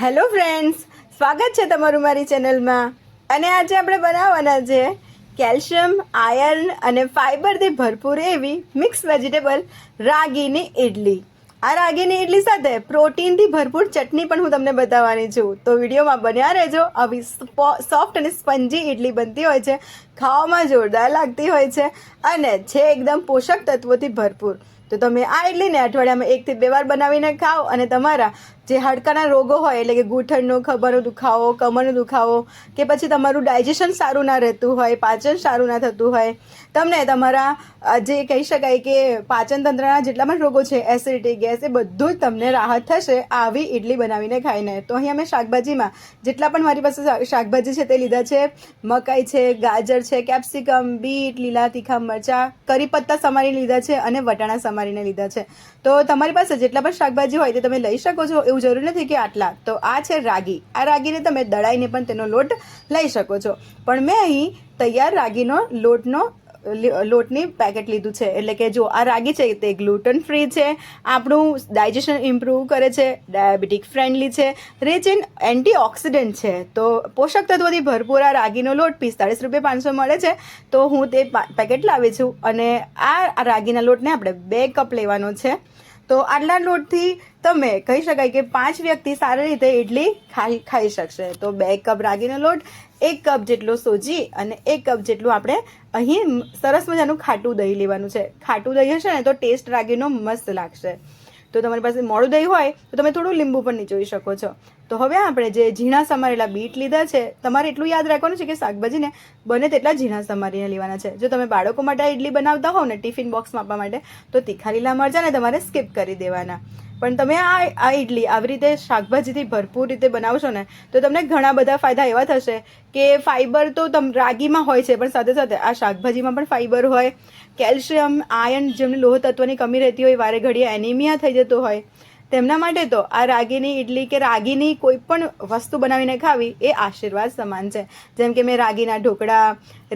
Hello friends, સ્વાગત છે તમારું મારી ચેનલમાં. અને આજે આપણે બનાવવાના છે કેલ્શિયમ, આયર્ન અને ફાઈબરથી ભરપૂર એવી મિક્સ વેજીટેબલ રાગીની ઇડલી આ રાગીની ઇડલી સાથે પ્રોટીનથી ભરપૂર ચટણી પણ હું તમને બતાવવાની છું. તો વિડીયોમાં બન્યા રહેજો. આવી સોફ્ટ અને સ્પંજી ઇડલી બનતી હોય છે, ખાવામાં જોરદાર લાગતી હોય છે અને છે એકદમ પોષક તત્વોથી ભરપૂર. તો તમે આ ઇડલીને અઠવાડિયામાં એકથી બે વાર બનાવીને ખાઓ અને તમારા જે હાડકાના રોગો હોય, એટલે કે ગૂંઠણનો ખભાનો દુખાવો, કમરનો દુખાવો, કે પછી તમારું ડાયજેશન સારું ના રહેતું હોય, પાચન સારું ના થતું હોય, તમને તમારા જે કહી શકાય કે પાચન તંત્રના જેટલા પણ રોગો છે એસિડિટી ગેસ એ બધું જ તમને રાહત થશે આવી ઇડલી બનાવીને ખાઈને. તો અહીંયા મેં શાકભાજીમાં જેટલા પણ મારી પાસે શાકભાજી છે તે લીધા છે. મકાઈ છે, ગાજર છે કેપ્સિકમ બીટ, લીલા તીખા મરચાં, કરી પત્તા સમારી લીધા છે અને વટાણા સમારીને લીધા છે. તો તમારી પાસે જેટલા પણ શાકભાજી હોય તે તમે લઈ શકો છો. એવું જરૂરી નથી કે આટલા. તો આ છે રાગી. આ રાગીને તમે દળાઈને પણ તેનો લોટ લઈ શકો છો. પણ મેં અહીં તૈયાર રાગીનો લોટનો લોટની પેકેટ લીધું છે. એટલે કે જો આ રાગી છે, તે ગ્લુટન ફ્રી છે. આપણું ડાયજેશન ઇમ્પ્રૂવ કરે છે ડાયાબિટીક ફ્રેન્ડલી છે. રિચ ઇન એન્ટીઓક્સિડન્ટ છે. તો પોષક તત્વોથી ભરપૂર આ રાગીનો લોટ પિસ્તાળીસ રૂપિયા પાંચસો મળે છે. તો હું તે પેકેટ લાવી છું. અને આ રાગીના લોટને આપણે બે કપ લેવાનો છે. તો આટલા લોટથી તમે કહી શકાય કે પાંચ વ્યક્તિ સારી રીતે ઇડલી ખાઈ ખાઈ શકશે. તો બે કપ રાગીનો લોટ, એક કપ જેટલો સોજી અને એક કપ જેટલું આપણે અહીં સરસ મજાનું ખાટું દહીં લેવાનું છે. ખાટું દહીં હશે ને તો ટેસ્ટ રાગીનો મસ્ત લાગશે. તો તમારી પાસે મોડું દહીં હોય, તો તમે થોડું લીંબુ પણ નીચોવી શકો છો. તો હવે આપણે જે ઝીણા સમારેલા બીટ લીધા છે, તમારે એટલું યાદ રાખવાનું છે કે શાકભાજીને બને તેટલા ઝીણા સમારીને લેવાના છે. જો તમે બાળકો માટે ઇડલી બનાવતા હોવ ને ટિફિન બોક્સમાં આપવા માટે, તો તીખા લીલા મરચાંને તમારે સ્કીપ કરી દેવાના. પણ તમે આ આ ઇડલી આવી રીતે શાકભાજીથી ભરપૂર રીતે બનાવશો ને, તો તમને ઘણા બધા ફાયદા એવા થશે કે ફાઈબર તો તમ, રાગીમાં હોય છે, પણ સાથે સાથે આ શાકભાજીમાં પણ ફાઈબર હોય કેલ્શિયમ આયર્ન જેમને લોહ તત્વની કમી રહેતી હોય, વારે ઘડીએ એનિમિયા થઈ જતો હોય. તેમના માટે તો આ રાગીની ઇડલી કે રાગીની કોઈ પણ વસ્તુ બનાવીને ખાવી એ આશીર્વાદ સમાન છે. જેમ કે મેં રાગીના ઢોકળા,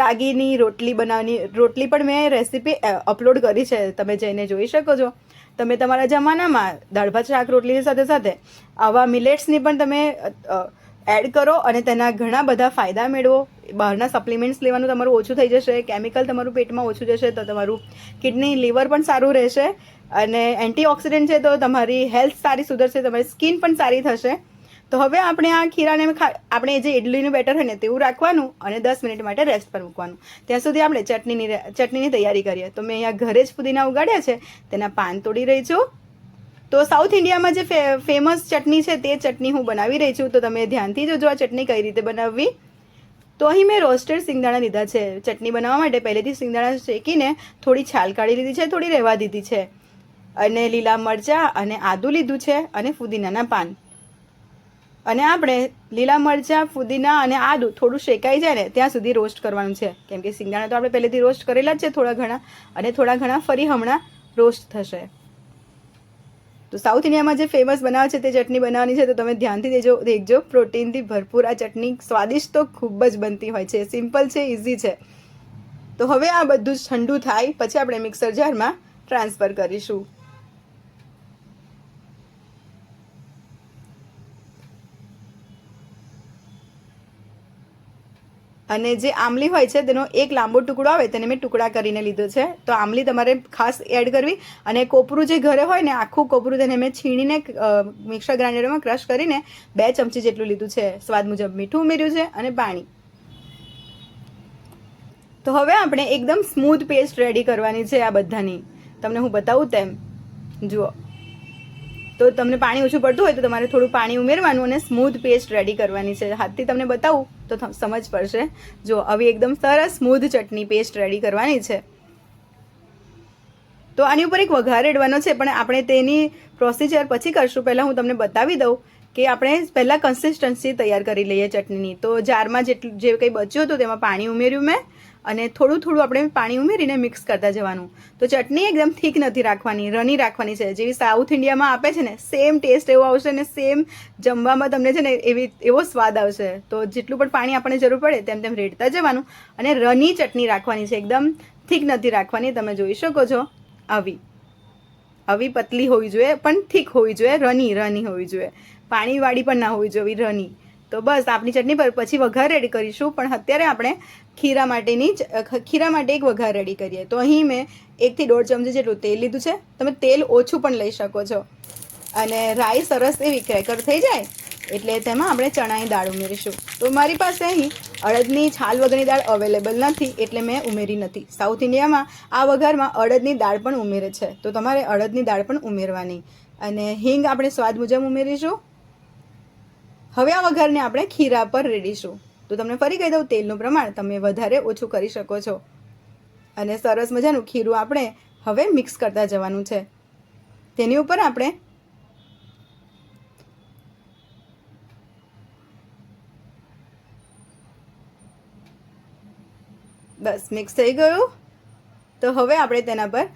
રાગીની રોટલી બનાવવાની રોટલી પણ મેં રેસીપી અપલોડ કરી છે. તમે જઈને જોઈ શકો છો. તમે તમારા જમાનામાં દાળ ભાત શાક રોટલીની સાથે સાથે આવા મિલેટ્સની પણ તમે એડ કરો અને તેના ઘણા બધા ફાયદા મેળવો. બહારના સપ્લિમેન્ટ્સ લેવાનું તમારું ઓછું થઈ જશે કેમિકલ તમારું પેટમાં ઓછું જશે, તો તમારું કિડની લીવર પણ સારું રહેશે અને એન્ટીઓક્સિડન્ટ છે તો તમારી હેલ્થ સારી સુધરશે, તમારી સ્કિન પણ સારી થશે. તો હવે આપણે આ ખીરાને આપણે જે ઇડલીનું બેટર હોય ને તેવું રાખવાનું અને દસ મિનિટ માટે રેસ્ટ પર મૂકવાનું. ત્યાં સુધી આપણે ચટણીની ચટણીની તૈયારી કરીએ. તો મેં અહીંયા ઘરે જ પુદીના ઉગાડ્યા છે, તેના પાન તોડી રહી છું. તો સાઉથ ઇન્ડિયામાં જે ફેમસ ચટણી છે તે ચટણી હું બનાવી રહી છું. તો તમે ધ્યાનથી જોજો આ ચટણી કઈ રીતે બનાવવી. તો અહીં મેં રોસ્ટેડ સિંગદાણા લીધા છે. ચટણી બનાવવા માટે પહેલેથી સિંગદાણા શેકીને થોડી છાલ કાઢી લીધી છે, થોડી રહેવા દીધી છે. અને લીલા મરચાં અને આદું લીધું છે અને ફુદીનાના પાન. અને આપણે લીલા મરચાં, ફુદીના અને આદું થોડું શેકાઈ જાય ને ત્યાં સુધી રોસ્ટ કરવાનું છે. કેમ કે સિંગદાણા તો આપણે પહેલેથી રોસ્ટ કરેલા જ છે થોડા ઘણા. અને થોડા ઘણા ફરી હમણાં રોસ્ટ થશે. તો સાઉથ ઇન્ડિયામાં જે ફેમસ બનાવે છે તે ચટણી બનાવવાની છે, તો તમે ધ્યાનથી દેજો, દેખજો. પ્રોટીનથી ભરપૂર આ ચટણી સ્વાદિષ્ટ તો ખૂબ જ બનતી હોય છે. સિમ્પલ છે ઇઝી છે. તો હવે આ બધું ઠંડુ થાય, પછી આપણે મિક્સર જારમાં ટ્રાન્સફર કરીશું. અને જે આમલી હોય છે, તેનો એક લાંબો ટુકડો આવે, તેને મેં ટુકડા કરીને લીધો છે. તો આમલી તમારે ખાસ એડ કરવી અને કોપરું જે ઘરે હોય ને, આખું કોપરું તેને મેં છીણીને મિક્સર ગ્રાઇન્ડરમાં ક્રશ કરીને બે ચમચી જેટલું લીધું છે. સ્વાદ મુજબ મીઠું ઉમેર્યું છે અને પાણી. તો હવે આપણે એકદમ સ્મૂથ પેસ્ટ રેડી કરવાની છે આ બધાની. તમને હું બતાવું તેમ. જુઓ. તો તમને પાણી ઓછું પડતું હોય તો તમારે થોડું પાણી ઉમેરવાનું અને સ્મૂથ પેસ્ટ રેડી કરવાની છે. હાથથી તમને બતાવું તો સમજ પડશે. જો આવી એકદમ સરસ સ્મૂધ ચટણી પેસ્ટ રેડી કરવાની છે. તો આની ઉપર એક વઘાર રેડવાનો છે, પણ આપણે તેની પ્રોસિજર પછી કરશું. પહેલાં હું તમને બતાવી દઉં કે આપણે પહેલાં કન્સિસ્ટન્સી તૈયાર કરી લઈએ ચટણીની. તો જારમાં જેટલું, જે કંઈ બચ્યું હતું તેમાં પાણી ઉમેર્યું મેં. અને થોડું થોડું આપણે પાણી ઉમેરીને મિક્સ કરતા જવાનું. તો ચટણી એકદમ થીક નથી રાખવાની રની રાખવાની છે. જેવી સાઉથ ઇન્ડિયામાં આપે છે ને સેમ ટેસ્ટ એવો આવશે ને સેમ જમવામાં તમને છે ને એવી, એવો સ્વાદ આવશે. તો જેટલું પણ પાણી આપણને જરૂર પડે, તેમ તેમ રેડતા જવાનું. અને રની ચટણી રાખવાની છે, એકદમ થીક નથી રાખવાની. તમે જોઈ શકો છો, આવી. આવી પતલી હોવી જોઈએ, પણ થીક હોવી જોઈએ રની રની હોવી જોઈએ. પાણીવાળી પણ ના હોવી જોઈએ રની તો બસ, આપની ચટણી પર પછી વઘાર રેડી કરીશું, પણ અત્યારે આપણે ખીરા માટેની ખીરા માટે એક વઘાર રેડી કરીએ. તો અહીં મેં એકથી દોઢ ચમચી જેટલું તેલ લીધું છે. તમે તેલ ઓછું પણ લઈ શકો છો. અને રાઈ સરસ એવી ક્રેકર થઈ જાય, એટલે તેમાં આપણે ચણાની દાળ ઉમેરીશું. તો મારી પાસે અહીં અડદની છાલ વગરની દાળ અવેલેબલ નથી, એટલે મેં ઉમેરી નથી. સાઉથ ઇન્ડિયામાં આ વઘારમાં અડદની દાળ પણ ઉમેરે છે. તો તમારે અડદની દાળ પણ ઉમેરવાની. અને હિંગ આપણે સ્વાદ મુજબ ઉમેરીશું. હવે આ વઘારને આપણે ખીરા પર રેડીશું. તો તમને ફરી કહી દઉં, તેલનું પ્રમાણ તમે વધારે ઓછું કરી શકો છો. અને સરસ મજાનું ખીરું આપણે હવે મિક્સ કરતા જવાનું છે. તેની ઉપર આપણે બસ મિક્સ થઈ ગયું. તો હવે આપણે તેના પર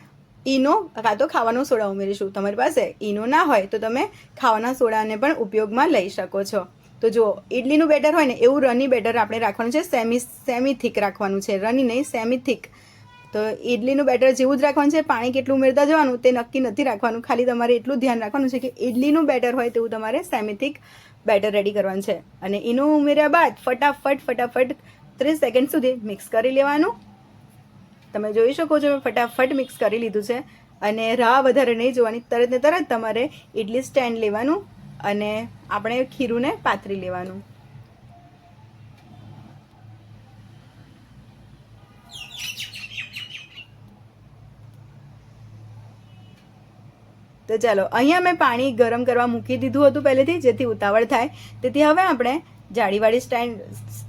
ઈનો કાં તો ખાવાનો સોડા ઉમેરીશું. તમારી પાસે ઈનો ના હોય તો તમે ખાવાના સોડાને પણ ઉપયોગમાં લઈ શકો છો. તો જો ઇડલીનું બેટર હોય ને, એવું રની બેટર આપણે રાખવાનું છે. સેમી સેમી થીક રાખવાનું છે. રની નહીં, સેમી થીક. તો ઇડલીનું બેટર જેવું જ રાખવાનું છે. પાણી કેટલું ઉમેરતા જવાનું તે નક્કી નથી રાખવાનું. ખાલી તમારે એટલું ધ્યાન રાખવાનું છે કે ઇડલીનું બેટર હોય તેવું તમારે સેમી થીક બેટર રેડી કરવાનું છે. અને ઈનો ઉમેર્યા બાદ ફટાફટ ફટાફટ ત્રીસ સેકન્ડ સુધી મિક્સ કરી લેવાનું. તમે જોઈ શકો છો, મેં ફટાફટ મિક્સ કરી લીધું છે. અને રાહ વધારે નહીં જોવાની, તરત ને તરત તમારે ઇડલી સ્ટેન્ડ લેવાનું અને આપણે ખીરુંને પાથરી લેવાનું. તો ચાલો, અહીંયા મેં પાણી ગરમ કરવા મૂકી દીધું હતું પહેલેથી, જેથી ઉતાવળ થાય. તેથી હવે આપણે જાળીવાળી સ્ટેન્ડ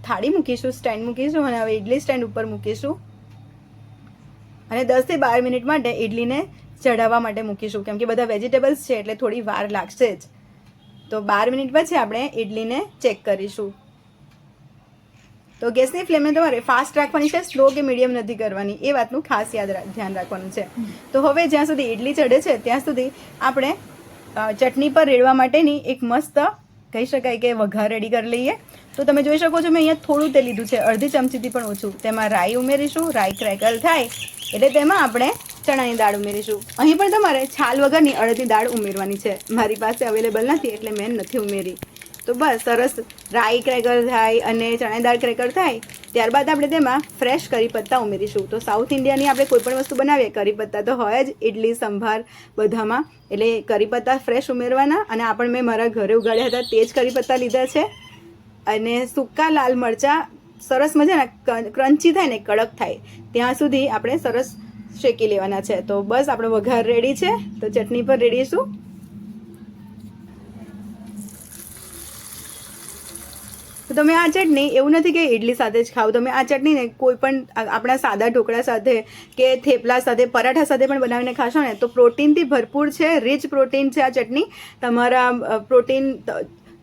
થાળી મૂકીશું સ્ટેન્ડ મૂકીશું અને હવે ઇડલી સ્ટેન્ડ ઉપર મૂકીશું. અને દસથી બાર મિનિટ માટે ઇડલીને ચઢાવવા માટે મૂકીશું. કેમ કે બધા વેજીટેબલ્સ છે એટલે થોડી વાર લાગશે જ. તો બાર મિનિટ પછી આપણે ઇડલીને ચેક કરીશું. તો ગેસની ફ્લેમને તમારે ફાસ્ટ રાખવાની છે, સ્લો કે મીડિયમ નથી કરવાની. એ વાતનું ખાસ યાદ ધ્યાન રાખવાનું છે. તો હવે જ્યાં સુધી ઇડલી ચડે છે, ત્યાં સુધી આપણે ચટણી પર રેડવા માટેની એક મસ્ત, કહી શકાય કે વઘાર રેડી કરી લઈએ. તો તમે જોઈ શકો છો મેં અહીંયા થોડું તે લીધું છે. અડધી ચમચીથી પણ ઓછું. તેમાં રાઈ ઉમેરીશું. રાઈ ક્રેકલ થાય. એટલે તેમાં આપણે ચણાની દાળ ઉમેરીશું. અહીં પણ તમારે છાલ વગરની અડદની દાળ ઉમેરવાની છે. મારી પાસે અવેલેબલ નથી, એટલે મેં નથી ઉમેરી. તો બસ, સરસ રાઈ ક્રેકર થાય અને ચણાની દાળ ક્રેકર થાય, ત્યારબાદ આપણે તેમાં ફ્રેશ કરી પત્તા ઉમેરીશું. તો સાઉથ ઇન્ડિયાની આપણે કોઈપણ વસ્તુ બનાવીએ કરી પત્તા તો હોય જ ઇડલી સંભાર, બધામાં. એટલે કરી પત્તા ફ્રેશ ઉમેરવાના અને આ પણ મેં મારા ઘરે ઉગાડ્યા હતા, તે જ કરી પત્તા લીધા છે. અને સૂકા લાલ મરચાં સરસ મજાના ક્રન્ચી થાય ને, કડક થાય. ત્યાં સુધી આપણે સરસ શેકી લેવાના છે. તો બસ આપણો વઘાર રેડી છે. તો ચટણી પર રેડીશું તો તમે આ ચટણી, એવું નથી કે ઇડલી સાથે જ ખાવ તમે આ ચટણીને કોઈ પણ આપણા સાદા ઢોકળા સાથે કે થેપલા સાથે, પરાઠા સાથે પણ બનાવીને ખાશો ને, તો પ્રોટીનથી ભરપૂર છે રીચ પ્રોટીન છે આ ચટણી. તમારા પ્રોટીન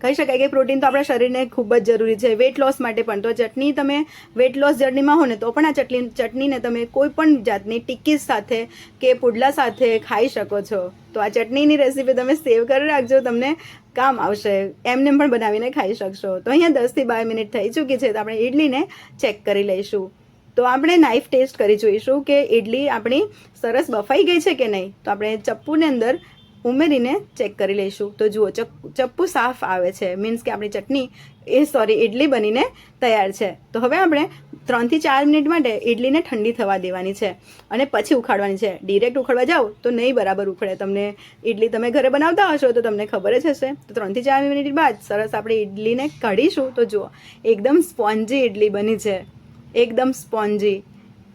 કહી શકાય કે પ્રોટીન તો આપણા શરીરને ખૂબ જ જરૂરી છે વેટ લોસ માટે પણ. તો ચટણી તમે વેટ લોસ જર્નીમાં હો ને, તો પણ આ ચટણી, ચટણીને તમે કોઈ પણ જાતની ટિક્કીસ સાથે કે પુડલા સાથે ખાઈ શકો છો. તો આ ચટણીની રેસીપી તમે સેવ કરી રાખજો, તમને કામ આવશે. એમને પણ બનાવીને ખાઈ શકશો. તો અહીંયા દસથી બાર મિનિટ થઈ ચૂકી છે, તો આપણે ઇડલીને ચેક કરી લઈશું. તો આપણે નાઇફ ટેસ્ટ કરી જોઈશું કે ઇડલી આપણી સરસ બફાઈ ગઈ છે કે નહીં? તો આપણે ચપ્પુની અંદર ઉમેરીને ચેક કરી લઈશું. તો જુઓ ચપ- ચપ્પુ સાફ આવે છે. મીન્સ કે આપણી ચટણી, એ સોરી ઇડલી બનીને તૈયાર છે. તો હવે આપણે ત્રણથી ચાર મિનિટ માટે ઇડલીને ઠંડી થવા દેવાની છે. અને પછી ઉખાડવાની છે. ડિરેક્ટ ઉખાડવા જાઓ તો નહીં બરાબર ઉખડે. તમને ઇડલી તમે ઘરે બનાવતા હશો તો તમને ખબર જ હશે. તો ત્રણથી ચાર મિનિટ બાદ સરસ આપણે ઇડલીને કાઢીશું. તો જુઓ, એકદમ સ્પોન્જી ઇડલી બની છે. એકદમ સ્પોન્જી.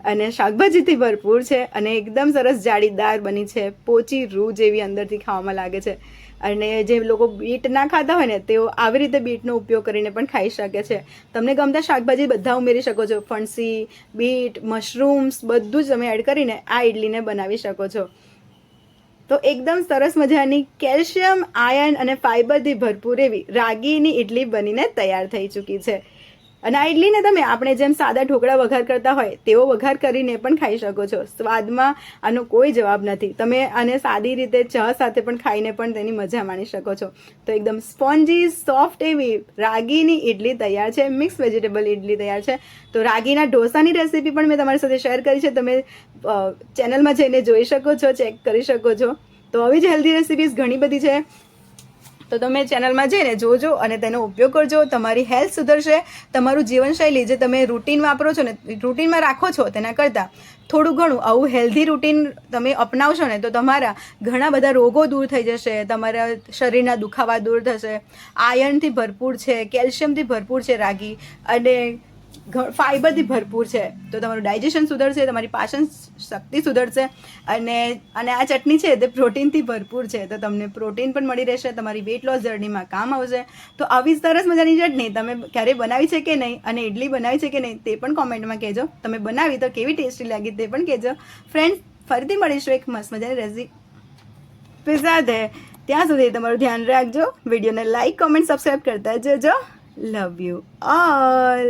અને શાકભાજીથી ભરપૂર છે અને એકદમ સરસ જાળીદાર બની છે. પોચી રૂ જેવી અંદરથી ખાવામાં લાગે છે. અને જે લોકો બીટ ના ખાતા હોય ને, તેઓ આવી રીતે બીટનો ઉપયોગ કરીને પણ ખાઈ શકે છે. તમને ગમતા શાકભાજી બધા ઉમેરી શકો છો. ફણસી, બીટ, મશરૂમ્સ, બધું જ તમે એડ કરીને આ ઇડલીને બનાવી શકો છો. તો એકદમ સરસ મજાની કેલ્શિયમ આયર્ન અને ફાઇબરથી ભરપૂર એવી રાગીની ઇડલી બનીને તૈયાર થઈ ચૂકી છે. અને આ ઇડલીને તમે આપણે જેમ સાદા ઢોકળા વઘાર કરતા હોય, તેવો વઘાર કરીને પણ ખાઈ શકો છો. સ્વાદમાં આનો કોઈ જવાબ નથી. તમે આને સાદી રીતે ચા સાથે પણ ખાઈને પણ તેની મજા માણી શકો છો. તો એકદમ સ્પોન્જી, સોફ્ટ એવી રાગીની ઇડલી તૈયાર છે. મિક્સ વેજીટેબલ ઇડલી તૈયાર છે. તો રાગીના ઢોસાની રેસીપી પણ મેં તમારી સાથે શેર કરી છે. તમે ચેનલમાં જઈને જોઈ શકો છો, ચેક કરી શકો છો. તો આવી જ હેલ્ધી રેસીપીઝ ઘણી બધી છે. તો તમે ચેનલમાં જઈને જોજો અને તેનો ઉપયોગ કરજો. તમારી હેલ્થ સુધરશે. તમારું જીવનશૈલી જે તમે રૂટીન વાપરો છો ને, રૂટીનમાં રાખો છો તેના કરતાં થોડું ઘણું આવું હેલ્ધી રૂટીન તમે અપનાવશો ને તો તમારા ઘણા બધા રોગો દૂર થઈ જશે. તમારા શરીરના દુખાવા દૂર થશે. આયર્નથી ભરપૂર છે કેલ્શિયમથી ભરપૂર છે રાગી. અને ફાઇબરથી ભરપૂર છે. તો તમારું ડાયજેશન સુધરશે, તમારી પાચન શક્તિ સુધરશે અને અને આ ચટણી છે તે પ્રોટીનથી ભરપૂર છે. તો તમને પ્રોટીન પણ મળી રહેશે, તમારી વેટ લોસ જર્નીમાં કામ આવશે. તો આવી સરસ મજાની ચટણી તમે ક્યારેય બનાવી છે કે નહીં અને ઇડલી બનાવી છે કે નહીં તે પણ કોમેન્ટમાં કહેજો. તમે બનાવી તો કેવી ટેસ્ટી લાગી તે પણ કહેજો. ફ્રેન્ડ ફરીથી મળીશું એક મસ્ત મજાની રેસીપી સાથે ત્યાં સુધી તમારું ધ્યાન રાખજો. વિડીયોને લાઈક કોમેન્ટ સબસ્ક્રાઈબ કરતા જજો. Love you all